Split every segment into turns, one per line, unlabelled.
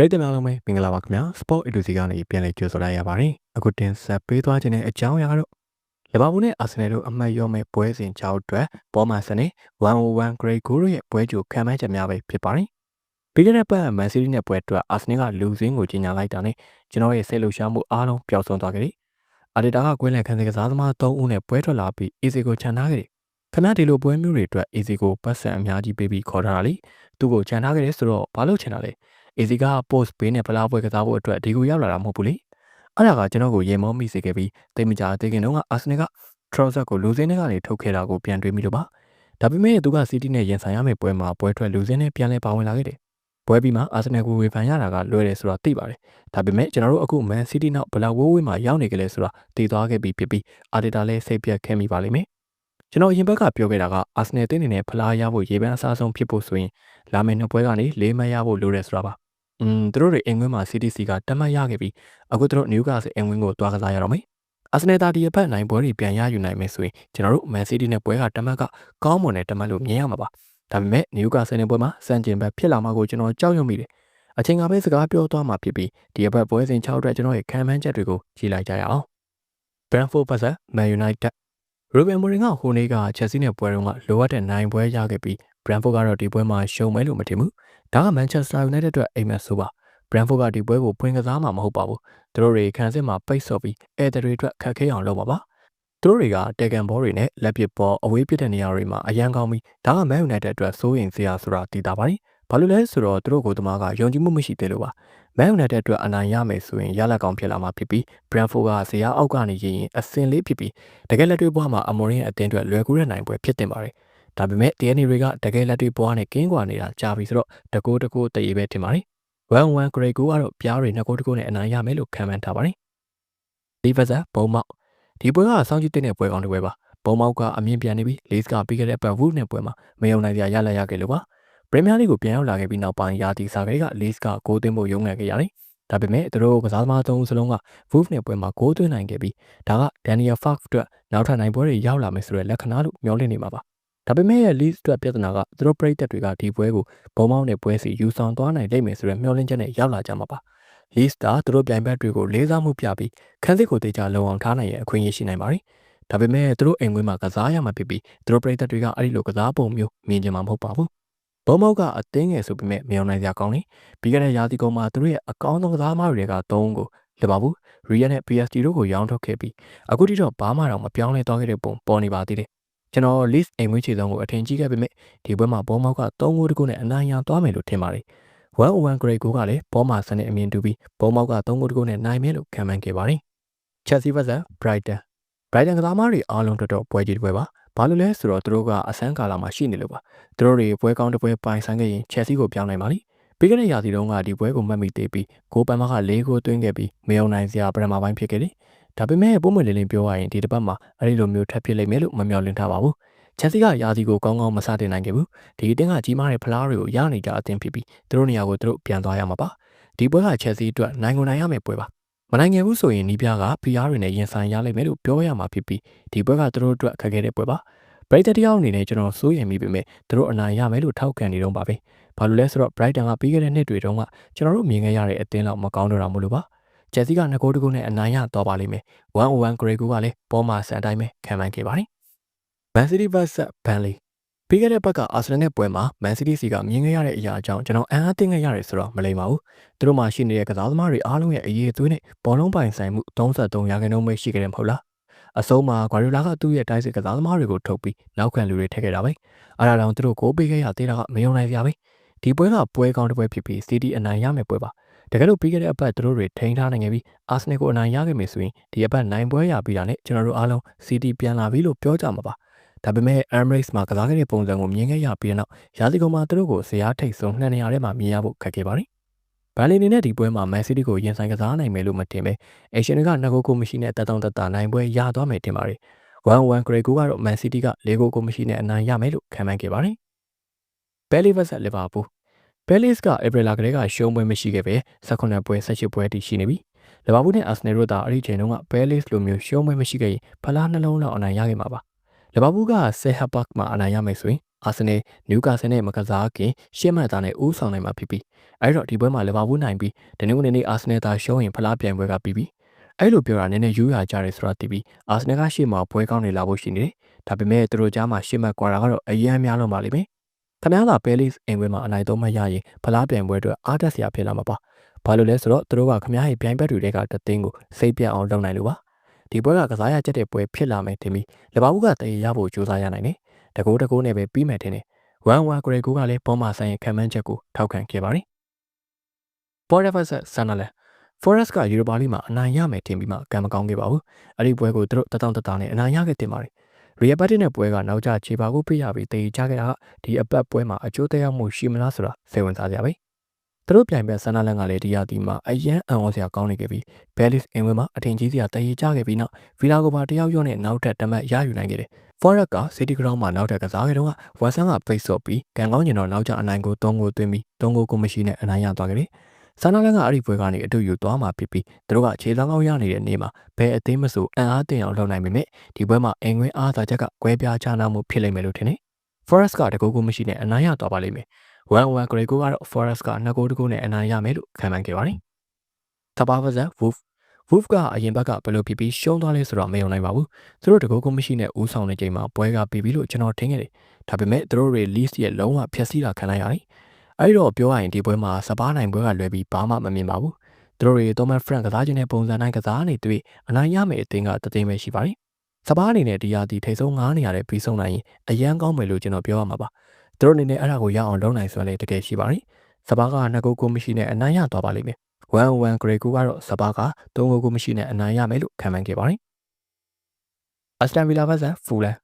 ပရိသတ်များလုံးပဲမင်္ဂလာပါခင်ဗျာ Sport A to Z ကနေပြန်လည်ကြိုဆိုလိုက်ရပါတယ်အခုတင်ဆက်ပေးသွားခြင်းတဲ့အကြောင်းအရာကတော့လီဗာပူးနဲ့အာဆင်နယ်တို့အမှတ်ရောမဲ့ပွဲစဉ်6အတွက်ဘောမန်ဆန်နဲ့101 Grade 9တို့ရဲ့ပွဲကြိုခံမှန်းချက်များပဲဖြစ်ပါတယ်ပြီးခဲ့တဲ့ပတ်မန်စီးတီးနဲ့ပွဲအတွက်အာဆင်နယ်ကလူစင်းကိုကြီးညာလိုက်တာနဲ့ကျွန်တော်ရဲ့စိတ်လှုပ်ရှားမှုအားလုံးပျောက်ဆုံးသွားခဲ့တယ်အာဒီတာကကွင်းလည်ခံစစ်ကစားသမား3ဦးနဲ့ပွဲထွက်လာပြီး easy ကိုခြံထားခဲ့တယ်ခဏဒီလိုပွဲမျိုးတွေအတွက် easy ကိုပတ်စံအများကြီးပေးပြီးခေါ်ထားတာလေသူ့ကိုခြံထားခဲ့တယ်ဆိုတော့ဘာလို့ခြံတာလဲ အေစီက post ပေးနဲ့ဖလားပွဲကစားဖို့အတွက်ဒီကိုရောက်လာတာမဟုတ်ဘူးလေအဲ့ဒါကကျွန်တော်ကိုရေမောမိစေခဲ့ပြီးတိတ်မကြသေးခင်တုန်းကအာဆင်နယ်က trouser ကိုလူစင်းတွေကနေထုတ်ခဲ့တာကိုပြန်တွေးမိလို့ပါဒါပေမဲ့သူကစီးတီးနဲ့ရင်ဆိုင်ရမယ့်ပွဲမှာပွဲထွက်လူစင်းနဲ့ပြန်လဲပါဝင်လာခဲ့တယ်ပွဲပြီးမှအာဆင်နယ်ကိုဝေဖန်ရတာကလွယ်တယ်ဆိုတာသိပါတယ်ဒါပေမဲ့ကျွန်တော်တို့အခုမန်စီးတီးနောက်ဘလောက်ဝိုးဝေးမှာရောက်နေကြလဲဆိုတာသိသွားခဲ့ပြီးဖြစ်ပြီးအာဒီတာလည်းစိတ်ပြတ်ခဲ့မိပါလိမ့်မယ်ကျွန်တော်အရင်ဘက်ကပြောခဲ့တာကအာဆင်နယ်တင်းနေနဲ့ဖလားရဖို့ရေပန်းအစားဆုံးဖြစ်ဖို့ဆိုရင်လာမယ့်နှစ်ပွဲကနေလေးမှတ်ရဖို့လိုတယ်ဆိုတာပါ อืมသူတို့တွေအင်ကွင်းမှာ CTC ကတတ်မှတ်ရခဲ့ပြီးအခုသူတို့နယူကာဆယ်အင်ကွင်းကိုတွားကစားရတော့မယ်။အာဆင်နယ်တာဒီအဖက်နိုင်ပွဲတွေပြန်ရယူနိုင်မယ်ဆိုရင်ကျွန်တော်တို့မန်စီးတီးနဲ့ပွဲကတမတ်ကကောင်းမွန်တဲ့တမတ်လို့မြင်ရမှာပါ။ဒါပေမဲ့နယူကာဆယ်နဲ့ပွဲမှာစံကျင်ဘက်ဖြစ်လာမှာကိုကျွန်တော်ကြောက်ရွံ့မိတယ်။အချိန်ကပဲစကားပြောသွားမှာဖြစ်ပြီးဒီအဖက်ပွဲစဉ်6အတွက်ကျွန်တော်ရဲ့ခံမှန်းချက်တွေကိုကြည့်လိုက်ကြရအောင်။ Brentford vs Man United ရိုဘင်မိုရင်ကဟိုနေ့ကချက်စီနဲ့ပွဲတုန်းကလိုအပ်တဲ့နိုင်ပွဲရခဲ့ပြီး Brentford ကတော့ဒီပွဲမှာရှုံမယ်လို့မထင်ဘူး။ ဒါက Manchester United အတွက်အိမ်မက်ဆိုပါ။ Brentford ကဒီပွဲကိုဖွင့်ကစားမှာမဟုတ်ပါဘူး။သူတို့တွေခံစစ်မှာပိတ်ဆို့ပြီးအဲတတွေအတွက်ခက်ခဲအောင်လုပ်ပါပါ။သူတို့တွေကတေကန်ဘောတွေနဲ့လက်ပစ်ဘောအဝေးပစ်တဲ့နေရာတွေမှာအရန်ကောင်းပြီးဒါက Man United အတွက်စိုးရိမ်စရာဆိုတာသိတာပါတယ်။ဘာလို့လဲဆိုတော့သူတို့ကိုသမားကယုံကြည်မှုမရှိသေးလို့ပါ။ Man United အတွက်အနိုင်ရမယ်ဆိုရင်ရလက်ကောင်းဖြစ်လာမှာဖြစ်ပြီး Brentford ကဇရာအောက်ကနေရင်အစင်လေးဖြစ်ပြီးတကယ်လက်တွေ့ဘွားမှာအမော်ရင်အသင်းအတွက်လွယ်ကူတဲ့နိုင်ပွဲဖြစ်တင်ပါတယ်။ ဒါပေမဲ့ DNA တွေကတကယ်လက်တွေ့ဘွားနဲ့ကင်းကွာနေတာကြာပြီဆိုတော့တကိုးတကိုးတရေပဲထင်ပါတယ်1-1 grade ကိုကတော့ပြားတွေနှစ်ကိုးတစ်ကိုးနဲ့အနိုင်ရမယ်လို့ခံမှန်းထားပါတယ်။ဒီဗဇက်ဘုံမောက်ဒီပွဲကစောင့်ကြည့်တဲ့ပွဲကောင်းတစ်ပွဲပါ။ဘုံမောက်ကအမြင့်ပြန်နေပြီးလေးစကပြီးခဲ့တဲ့ပတ်ဝူးနဲ့ပွဲမှာမယုံနိုင်စရာရလရခဲ့လို့ပါ။ပရီးမီးယားလိကိုပြန်ရောက်လာခဲ့ပြီးနောက်ပိုင်းရာသီစာကလေးကလေးစကဂိုးသွင်းဖို့ရုံးငယ်ခဲ့ရတယ်။ဒါပေမဲ့သူတို့ကစားသမားသုံးဦးစလုံးက Wolf နဲ့ပွဲမှာဂိုးသွင်းနိုင်ခဲ့ပြီးဒါက Daniel Fark အတွက်နောက်ထပ်နိုင်ပွဲတွေရောက်လာမယ်ဆိုတဲ့လက္ခဏာလို့မျှော်လင့်နေမှာပါ။ ဒါပေမဲ့ Leeds အတွက်ပြဿနာကသူတို့ပရိသတ်တွေကဒီပွဲကိုဘုံမောင်းတဲ့ပွဲစီယူဆောင်သွားနိုင်လိမ့်မယ်ဆိုတဲ့မျှော်လင့်ချက်နဲ့ရောက်လာကြမှာပါ။ Leeds ကသူတို့ပြိုင်ဘက်တွေကိုလေးစားမှုပြပြီးခန်းစစ်ကိုတေချာလုံအောင်ထားနိုင်ရဲ့အခွင့်အရေးရှိနိုင်ပါတယ်။ဒါပေမဲ့သူတို့အိမ်ကွင်းမှာကစားရမှာဖြစ်ပြီးသူတို့ပရိသတ်တွေကအဲ့ဒီလိုကစားပုံမျိုးမြင်ကြမှာမဟုတ်ပါဘူး။ဘုံမောက်ကအသင်းငယ်ဆိုပေမဲ့မယုံနိုင်စရာကောင်းလေ။ပြီးခဲ့တဲ့ရာသီကုန်မှာသူတို့ရဲ့အကောင်းဆုံးကစားသမားတွေက၃ကိုလီဗာပူး၊ရီယယ်နဲ့ PSG တို့ကိုရောင်းထုတ်ခဲ့ပြီးအခုထိတော့ဘာမှတော့မပြောင်းလဲသွားခဲ့တဲ့ပုံပေါ်နေပါသေးတယ် ကျွန်တော် list အိမ်မွေးခြေဆုံးကိုအထင်ကြီးခဲ့ပေမဲ့ဒီပွဲမှာဘောမောက်က3ဂိုးတကူနဲ့အနိုင်ရသွားမယ်လို့ထင်ပါတယ်။101 grade ကိုကလည်းဘောမာဆန်နဲ့အမြင်တူပြီးဘောမောက်က3ဂိုးတကူနဲ့နိုင်မယ်လို့ခံမှန်းခဲ့ပါတယ်။ Chelsea vs Brighton Brighton ကစားသမားတွေအားလုံးတော်တော်ပွဲကြီးတစ်ပွဲပါ။ဘာလို့လဲဆိုတော့သူတို့ကအဆန်းကာလာမှာရှိနေလို့ပါ။သူတို့တွေပွဲကောင်းတစ်ပွဲပိုင်ဆိုင်ခဲ့ရင် Chelsea ကိုပြောင်းနိုင်ပါလိမ့်။ပြီးခဲ့တဲ့ရာသီတုန်းကဒီပွဲကိုမှတ်မိသေးပြီးဂိုးပန်မက၄ဂိုးသွင်းခဲ့ပြီးမယုံနိုင်စရာပထမပိုင်းဖြစ်ခဲ့တယ်။ ဒါပေမဲ့ပုံမှန်လေးလေးပြောရရင်ဒီတစ်ပတ်မှာအဲ့ဒီလိုမျိုးထပ်ဖြစ်လိမ့်မယ်လို့မမျှော်လင့်ထားပါဘူး။ချက်စီကရာသီကိုကောင်းကောင်းမစတင်နိုင်ခဲ့ဘူးဒီအတင်းကကြီးမားတဲ့ဖလားတွေကိုရနေကြအတင်းဖြစ်ပြီးသူတို့နေရာကိုသူတို့ပြန်သွားရမှာပါဒီပွဲကချက်စီအတွက်နိုင်ကိုနိုင်ရမယ့်ပွဲပါမနိုင်ငယ်ဘူးဆိုရင်နီးပြက PR တွေနဲ့ရင်ဆိုင်ရလိမ့်မယ်လို့ပြောရမှာဖြစ်ပြီးဒီပွဲကသူတို့အတွက်အခက်အခဲတဲ့ပွဲပါပရိသတ်တယောက်အနေနဲ့ကျွန်တော်စိုးရိမ်မိပေမဲ့သူတို့အနိုင်ရမယ်လို့ထောက်ခံနေတော့ပါပဲဘာလို့လဲဆိုတော့ Brighton ကပြီးခဲ့တဲ့နှစ်တွေတုန်းကကျွန်တော်တို့မြင်ခဲ့ရတဲ့အသင်းလောက်မကောင်းတော့တာမို့လို့ပါ ဂျက်စီကငကိုးတကူနဲ့အနိုင်ရတော့ပါလိမ့်မယ်101 grade ကလည်းပေါ်မှာစံတိုင်းပဲခံမှန်းခဲ့ပါတယ် Man City vs Burnley ပြီးခဲ့တဲ့ဘက်ကအာဆင်နယ်နဲ့ပွဲမှာ Man City စီကမြင်ခဲ့ရတဲ့အရာအကြောင်းကျွန်တော်အံ့အားသင့်ခဲ့ရတယ်ဆိုတော့မလိမ္မာဘူး။သူတို့မှရှိနေတဲ့ကစားသမားတွေအားလုံးရဲ့အရေးအသွေးနဲ့ဘောလုံးပိုင်ဆိုင်မှု33ရာခိုင်နှုန်းပဲရှိခဲ့တယ်မဟုတ်လား။အဆုံးမှာဂွာရီလာကသူ့ရဲ့တိုက်စစ်ကစားသမားတွေကိုထုတ်ပြီးနောက်ခံလူတွေထည့်ခဲ့တာပဲ။အားကြောင့်သူတို့ကိုပေးခဲ့ရသေးတာကမယုံနိုင်စရာပဲ။ဒီပွဲကပွဲကောင်းတစ်ပွဲဖြစ်ပြီး City အနိုင်ရမယ်ပွဲပါ။ တကယ်လို့ပြီးခဲ့တဲ့အပတ်သူတို့တွေထိန်းထားနိုင်ခဲ့ပြီးအာဆင်နယ်ကိုအနိုင်ရခဲ့မယ်ဆိုရင်ဒီအပတ်နိုင်ပွဲရပြီးတာနဲ့ကျွန်တော်တို့အားလုံး City ပြန်လာပြီလို့ပြောကြမှာပါ။ဒါပေမဲ့ Emirates မှာကစားခဲ့တဲ့ပုံစံကိုမြင်ခဲ့ရပြီးတဲ့နောက်ရာသီကုန်မှာသူတို့ကိုဇရာထိတ်ဆုံးနှစ်နေရာထဲမှာမြင်ရဖို့ခက်ခဲပါတယ်။ဘန်လီနေနဲ့ဒီပွဲမှာ Man City ကိုရင်ဆိုင်ကစားနိုင်မယ်လို့မတင်ပဲအေရှင်တွေကနှစ်ဂိုးကိုမရှိနဲ့တတောင်တတနိုင်ပွဲရသွားမယ်တင်ပါတယ်။1-1 Grey ကိုကတော့ Man City က၄ဂိုးကိုမရှိနဲ့အနိုင်ရမယ်လို့ခံမှန်းခဲ့ပါတယ်။ Palace vs Liverpool Palace က April လကလေးကရှုံးပွဲမရှိခဲ့ပဲ18ပွဲ18ပွဲတည်ရှိနေပြီ။လီဗာပူးနဲ့အာဆင်နယ်တို့သာအဲ့ဒီချိန်တုန်းက Palace လိုမျိုးရှုံးပွဲမရှိခဲ့ရင်ဖလားနှလုံးလောက်အနိုင်ရခဲ့မှာပါလီဗာပူးကဆယ်ဟပ်ဘတ်မှာအနိုင်ရမယ်ဆိုရင်အာဆင်နယ်နယူကာဆယ်နဲ့မကစားခင်ရှေ့မှတ်သားနဲ့ဦးဆောင်နိုင်မှာဖြစ်ပြီးအဲ့တော့ဒီပွဲမှာလီဗာပူးနိုင်ပြီးတနင်္ဂနွေနေ့အာဆင်နယ်သာရှုံးရင်ဖလားပြိုင်ပွဲကပြီးပြီအဲ့လိုပြောတာနည်းနည်းယူရကြတယ်ဆိုတာသိပြီးအာဆင်နယ်ကရှေ့မှာပွဲကောင်းနေလာဖို့ရှိနေတယ်ဒါပေမဲ့သူတို့ကြားမှာရှေ့မှတ်ကွာတာကတော့အရန်များလုံးပါလိမ့်မယ် ခမားသာပဲလစ်အင်ဝဲမှာအနိုင်သုံးမှရရင်ဖလားပြိုင်ပွဲအတွက်အားတက်စရာဖြစ်လာမှာပါဘာလို့လဲဆိုတော့သူတို့ကခမားရဲ့ပြိုင်ဘက်တွေကတသိန်းကိုစိတ်ပြတ်အောင်လုပ်နိုင်လို့ပါဒီပွဲကကစားရချက်တဲ့ပွဲဖြစ်လာမယ်ထင်ပြီးလီဗာပူးကတည်ရဖို့ကြိုးစားရနိုင်တယ်တကူတကူနဲ့ပဲပြီးမယ်ထင်တယ်ဝမ်ဝါဂရေကူကလည်းဘောမာဆိုင်ရဲ့ခံမှန်းချက်ကိုထောက်ခံခဲ့ပါတယ်ပေါ်ရဖတ်ဆန်နလန် Forest ကယူရိုပါလိမှာအနိုင်ရမယ်ထင်ပြီးမှကံမကောင်းခဲ့ပါဘူးအဲ့ဒီပွဲကိုသူတို့တတောင်တတောင်နဲ့အနိုင်ရခဲ့တင်ပါတယ် ရီယယ်ဘတ်တင်နဲ့ပွဲကနောက်ကျခြေပါကိုပြရပြီးတေချခဲ့တာကဒီအပတ်ပွဲမှာအကျိုးသက်ရောက်မှုရှိမလားဆိုတာစိတ်ဝင်စားစရာပဲသူတို့ပြိုင်ဘက်ဆန္ဒလန်ကလည်းဒီရာသီမှာအယမ်းအံ့ဩစရာကောင်းနေခဲ့ပြီးဘယ်လစ်အင်ဝဲမှာအထင်ကြီးစရာတရေကျခဲ့ပြီးနောက်ဗီလာကိုပါတယောက်ရော့နဲ့နောက်ထပ်တမတ်ရယူနိုင်ခဲ့တယ်။ Forest က City Ground မှာနောက်ထပ်ကစားခဲ့တော့ဝက်ဆန်ကပိတ်ဆို့ပြီးကန်ကောင်းကျင်တော့နောက်ကျအနိုင်ကို3ဂိုးသွင်းပြီး3ဂိုးကိုမရှိနဲ့အနိုင်ရသွားခဲ့တယ်။ ဆန္ဒလန်ကအဲ့ဒီပွဲကနေအတူယူသွားမှာဖြစ်ပြီးသူတို့ကခြေလောင်းကောင်းရနေတဲ့နေ့မှာဘယ်အသေးမဆိုအံ့အားတင်အောင်လုပ်နိုင်ပေမဲ့ဒီပွဲမှာအင်ငွေအားသာချက်ကကွဲပြားခြားနားမှုဖြစ်လိမ့်မယ်လို့ထင်တယ်။ Forest ကတကူကူမရှိနဲ့အနိုင်ရသွားပါလိမ့်မယ်။1-1 Grey ကိုကတော့ Forest က2ဂိုးတကူနဲ့အနိုင်ရမယ်လို့ခန့်မှန်းခဲ့ပါတယ်။သဘာဝဇက် Wolf Wolf ကအရင်ဘက်ကဘယ်လိုဖြစ်ပြီးရှုံးသွားလဲဆိုတော့မယုံနိုင်ပါဘူး။သူတို့တကူကူမရှိနဲ့ဦးဆောင်နေချိန်မှာပွဲကပြီးပြီလို့ကျွန်တော်ထင်ခဲ့တယ်။ဒါပေမဲ့သူတို့တွေ list ရဲ့လုံးဝဖျက်ဆီးတာခံလိုက်ရတယ်။ အဲဒီတော့ပြောရရင်ဒီပွဲမှာစပါးနိုင်ပွဲကလွယ်ပြီးဘာမှမမြင်ပါဘူး။သူတို့တွေ Thomas Frank ကစားခြင်းတဲ့ပုံစံတိုင်းကစားနေတွေ့အနိုင်ရမယ်အသင်းကတသိမ်းပဲရှိပါတယ်။စပါးအနေနဲ့ဒီရာသီထိပ်ဆုံး9နေရာနဲ့ပြီးဆုံးနိုင်ရင်အရန်ကောင်းမယ်လို့ကျွန်တော်ပြောရမှာပါ။သူတို့အနေနဲ့အဲ့ဒါကိုရအောင်လုပ်နိုင်ဆိုရင်လည်းတကယ်ရှိပါတယ်။စပါးကနှစ်ကုတ်ကိုမရှိနဲ့အနိုင်ရသွားပါလိမ့်မယ်။1-1 Grey ကိုကတော့စပါးက3ကုတ်ကိုမရှိနဲ့အနိုင်ရမယ်လို့ခံမှန်းခဲ့ပါတယ်။ Aston Villa vs Fulham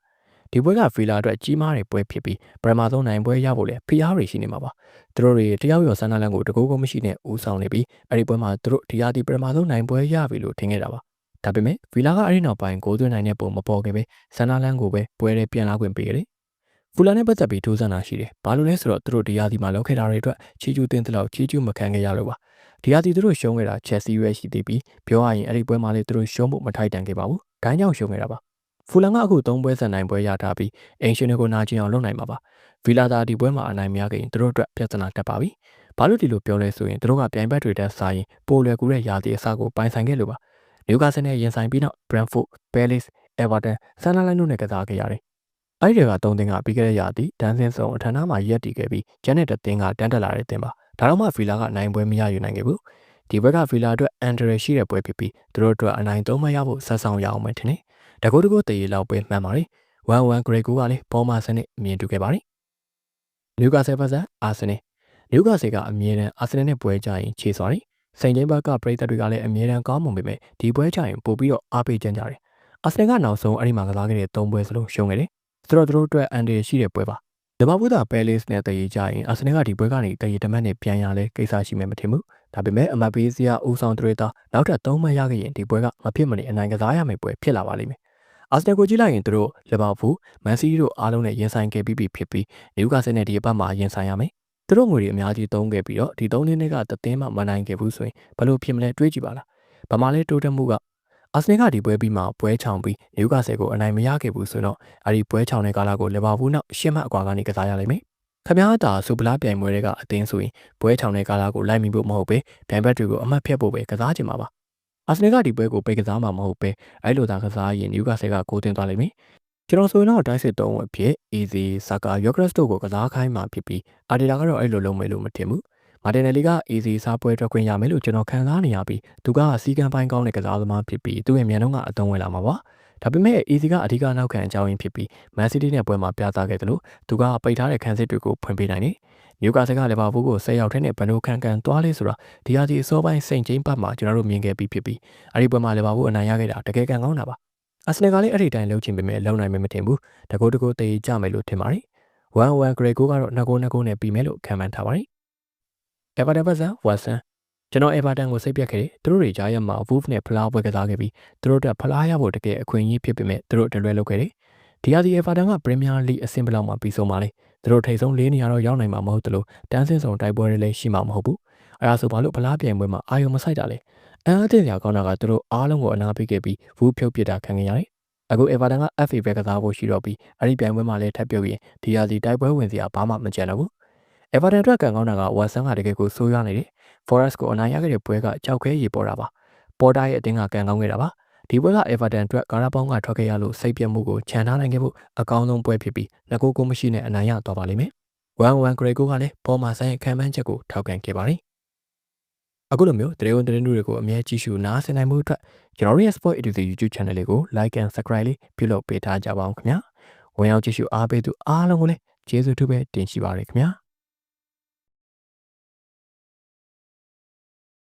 ဒီပွဲကဖီလာအတွက်ကြီးမားတဲ့ပွဲဖြစ်ပြီးပရမာသုံးနိုင်ပွဲရဖို့လည်းဖိအားတွေရှိနေမှာပါ။သူတို့တွေတယောက်ရောဆန္ဒလန်ကိုတကူကိုမရှိနဲ့ဦးဆောင်နေပြီးအဲ့ဒီပွဲမှာသူတို့ဒီရာသီပရမာသုံးနိုင်ပွဲရပြီလို့ထင်ခဲ့တာပါ။ဒါပေမဲ့ဗီလာကအဲ့ဒီနောက်ပိုင်းဂိုးသွင်းနိုင်တဲ့ပုံမပေါ်ခဲ့ပဲဆန္ဒလန်ကိုပဲပွဲထဲပြန်လာခွင့်ပေးရတယ်ဖူလာနဲ့ပတ်သက်ပြီးထိုးစမ်းတာရှိတယ်။ဘာလို့လဲဆိုတော့သူတို့ဒီယာဒီမှာလောက်ခဲ့တာတွေအတွက်ချီကျူးတင်တဲ့လောက်ချီကျူးမခံခဲ့ရလို့ပါ။ဒီယာဒီသူတို့ရှုံးခဲ့တာချက်စီရွဲရှိသေးပြီးပြောရရင်အဲ့ဒီပွဲမှာလေသူတို့ရှုံးဖို့မထိုက်တန်ခဲ့ပါဘူး။ဂိုင်းကြောင့်ရှုံးခဲ့တာပါ။ ဖူလာကအခု၃ပွဲဆက်နိုင်ပွဲရထားပြီးအင်ရှင်ကိုနာကျင်အောင်လုပ်နိုင်မှာပါ။ဗီလာသာဒီပွဲမှာအနိုင်မရခဲ့ရင်သူတို့အတွက်ပြဿနာတက်ပါပြီ။ဘာလို့ဒီလိုပြောလဲဆိုရင်သူတို့ကပြိုင်ဘက်တွေတက်စားရင်ပိုလွယ်ကူတဲ့ယာဒီအစကိုပိုင်ဆိုင်ခဲ့လို့ပါ။နယူကာဆယ်နဲ့ရင်ဆိုင်ပြီးနောက် Brentford, Palace, Everton, Sunderland တို့နဲ့ကစားခဲ့ရတယ်အဲ့ဒီကသုံးသင်းကပြီးခဲ့တဲ့ရာသီဒန်းစင်းဆောင်အထဏမှာရက်တည်ခဲ့ပြီးဂျန်နဲ့တသင်းကတန်းတက်လာတဲ့သင်းပါဒါတော့မှဖီလာကနိုင်ပွဲမရယူနိုင်ခဲ့ဘူးဒီဘက်ကဖီလာအတွက်အန်ဒရယ်ရှိတဲ့ပွဲဖြစ်ပြီးသူတို့အတွက်အနိုင်သုံးမရဖို့ဆက်ဆောင်ရအောင်မယ်ထင်တယ် တကူတကူတရေလောက်ပဲမှန်ပါတယ်1-1 Grey ကိုကလည်းပေါ်မာစနစ်မြင်တူခဲ့ပါတယ်နယူကာဆယ်ဗတ်ဆန်အာဆင်နယ်နယူကာဆယ်ကအမြဲတမ်းအာဆင်နယ်နဲ့ပွဲကြရင်ခြေစွာတယ်စိန်ကျင်းဘက်ကပရိသတ်တွေကလည်းအမြဲတမ်းကောင်းမွန်ပေမဲ့ဒီပွဲကြရင်ပို့ပြီးတော့အားပေးကြကြတယ်အာဆင်နယ်ကနောက်ဆုံးအဲ့ဒီမှာကစားခဲ့တဲ့၃ပွဲစလုံးရှုံးခဲ့တယ်ဆိုတော့သူတို့အတွက်အန်ဒီရှိတဲ့ပွဲပါလီဗာပူးသာပဲလစ်နဲ့တည်ရကြရင်အာဆင်နယ်ကဒီပွဲကနေတည်ရတမတ်နဲ့ပြန်ရလဲကိစ္စရှိမယ်မထင်ဘူးဒါပေမဲ့အမတ်ပေးစရာဦးဆောင်တွေတာနောက်ထပ်၃မှတ်ရခဲ့ရင်ဒီပွဲကမဖြစ်မနေအနိုင်ကစားရမယ့်ပွဲဖြစ်လာပါလိမ့်မယ် အာဆင်နယ်ကိုကြည့်လိုက်ရင်သူတို့လီဗာပူးမန်စီးတီးတို့အားလုံးနဲ့ရင်ဆိုင်ခဲ့ပြီးပြီဖြစ်ပြီးနယူကာဆယ်နဲ့ဒီအပတ်မှာရင်ဆိုင်ရမယ်သူတို့ငွေတွေအများကြီးသုံးခဲ့ပြီးတော့ဒီ၃နှစ်ကတသင်းမှမနိုင်ခဲ့ဘူးဆိုရင်ဘလို့ဖြစ်မလဲတွေးကြည့်ပါလားဗမာလဲတိုးတက်မှုကအာဆင်နယ်ကဒီပွဲပြီးမှပွဲချောင်ပြီးနယူကာဆယ်ကိုအနိုင်မရခဲ့ဘူးဆိုတော့အဲဒီပွဲချောင်တဲ့ကာလကိုလီဗာပူးနောက်ရှစ်မှတ်အကွာကနေကစားရလိမ့်မယ်။ခမားတာစူပလာပြိုင်ပွဲတွေကအသင်းဆိုရင်ပွဲချောင်တဲ့ကာလကိုလိုက်မိဖို့မဟုတ်ပဲပြိုင်ဘက်တွေကိုအမှတ်ဖြတ်ဖို့ပဲကစားချင်မှာပါ။ အာဆင်နယ်ကဒီပွဲကိုပိတ်ကစားမှာမဟုတ်ပဲအဲ့လိုသာကစားရင်နယူကာဆယ်ကကိုတင်သွားလိမ့်မယ်။ကျွန်တော်ဆိုရင်တော့တိုက်စစ်သုံးဝက်ဖြစ် Easy, Saka, Yogres တို့ကိုကစားခိုင်းမှာဖြစ်ပြီးအာဒီတာကတော့အဲ့လိုလုပ်မယ်လို့မထင်ဘူး။မာတင်နယ်လီက easy စားပွဲထွက်ခွင့်ရမယ်လို့ကျွန်တော်ခံစားနေရပြီးသူကစီကံပိုင်းကောင်းတဲ့ကစားသမားဖြစ်ပြီးသူ့ရဲ့မြန်နှုန်းကအသုံးဝင်လာမှာပါဒါပေမဲ့ easy ကအဓိကနောက်ခံအကြောင်းရင်းဖြစ်ပြီး Man City နဲ့ပွဲမှာပြသခဲ့တယ်လို့သူကပိတ်ထားတဲ့ခန်းစစ်တွေကိုဖွင့်ပေးနိုင်တယ်။န ယူကာဆယ်ကလီဗာပူးကို၁၀ရောက်ထဲနဲ့ဘန်ဒိုခံကန်သွားလေးဆိုတာဒီဟာဒီအစောပိုင်းစိန်ချင်းပတ်မှာကျွန်တော်တို့မြင်ခဲ့ပြီးဖြစ်ပြီးအဲ့ဒီပွဲမှာလီဗာပူးအနိုင်ရခဲ့တာတကယ်ကန်ကောင်းတာပါ။အာဆင်နယ်ကလည်းအဲ့ဒီတိုင်းလှုပ်ချင်ပေမဲ့လုံနိုင်မယ်မထင်ဘူး။တကူတကူတေးကြမယ်လို့ထင်ပါတယ်။1-1 Grey ကိုကတော့2ဂိုး2ဂိုးနဲ့ပြီးမယ်လို့ခံမှန်းထားပါတယ်။ Everton vs Watson ကျွန်တော် Everton ကိုစိတ်ပြတ်ခဲ့တယ်သူတို့တွေကြားရမှာ Wolf နဲ့ဖလားပွဲကစားခဲ့ပြီးသူတို့အတွက်ဖလားရဖို့တကယ်အခွင့်အရေးဖြစ်ပေမဲ့သူတို့တလွဲလုပ်ခဲ့တယ်ဒီဟာဒီ Everton က Premier League အဆင့်ဘလောက်မှပြီးဆုံးပါလေ သူတို့ထိပ်ဆုံး၄နေရာတော့ရောက်နိုင်မှာမဟုတ်တလို့တန်းစင်းဆောင်တိုက်ပွဲတွေလည်းရှိမှာမဟုတ်ဘူးအဲဒါဆိုဘာလို့ဖလားပြိုင်ပွဲမှာအာယုံမဆိုင်တာလဲအန်အသင့်စရာကောင်းတာကသူတို့အားလုံးကိုအနာပေးခဲ့ပြီးဝူးဖြုတ်ပစ်တာခံခဲ့ရတယ်အခု Everton က FA ပဲကစားဖို့ရှိတော့ပြီးအဲ့ဒီပြိုင်ပွဲမှာလည်းထပ်ပြုတ်ရင်ဒီရာစီတိုက်ပွဲဝင်စရာဘာမှမကြံတော့ဘူး Everton အတွက်ကံကောင်းတာကဝါဆန်ကတကယ်ကိုဆိုးရွားနေတယ် Forest ကိုအနိုင်ရခဲ့တဲ့ပွဲကကြောက်ခဲရေပေါ်တာပါပေါ်တာရဲ့အတင်းကကံကောင်းခဲ့တာပါ ဒီပွဲက Everton အတွက်ကာရာပေါင်းကထွက်ခဲ့ရလို့စိတ်ပြတ်မှုကိုခြံထားနိုင်ခဲ့ဖို့အကောင်းဆုံးပွဲဖြစ်ပြီးငကိုကိုမရှိနဲ့အနိုင်ရသွားပါလိမ့်မယ်1-1 Grey ကိုကလည်းပေါ်မှာဆိုင်ခံမှန်းချက်ကိုထောက်ခံခဲ့ပါတယ်အခုလိုမျိုးတရေဝန်တရေနုတွေကိုအမြဲကြည့်ရှုနားဆင်နိုင်မှုအတွက်ကျွန်တော်ရဲ့ Sport Education YouTube Channel လေးကို Like and Subscribe လေးပြုလုပ်ပေးထားကြပါအောင်ခင်ဗျာဝင်ရောက်ကြည့်ရှုအားပေးသူအားလုံးကိုလည်းကျေးဇူးတူပဲတင်ရှိပါရခင်ဗျာ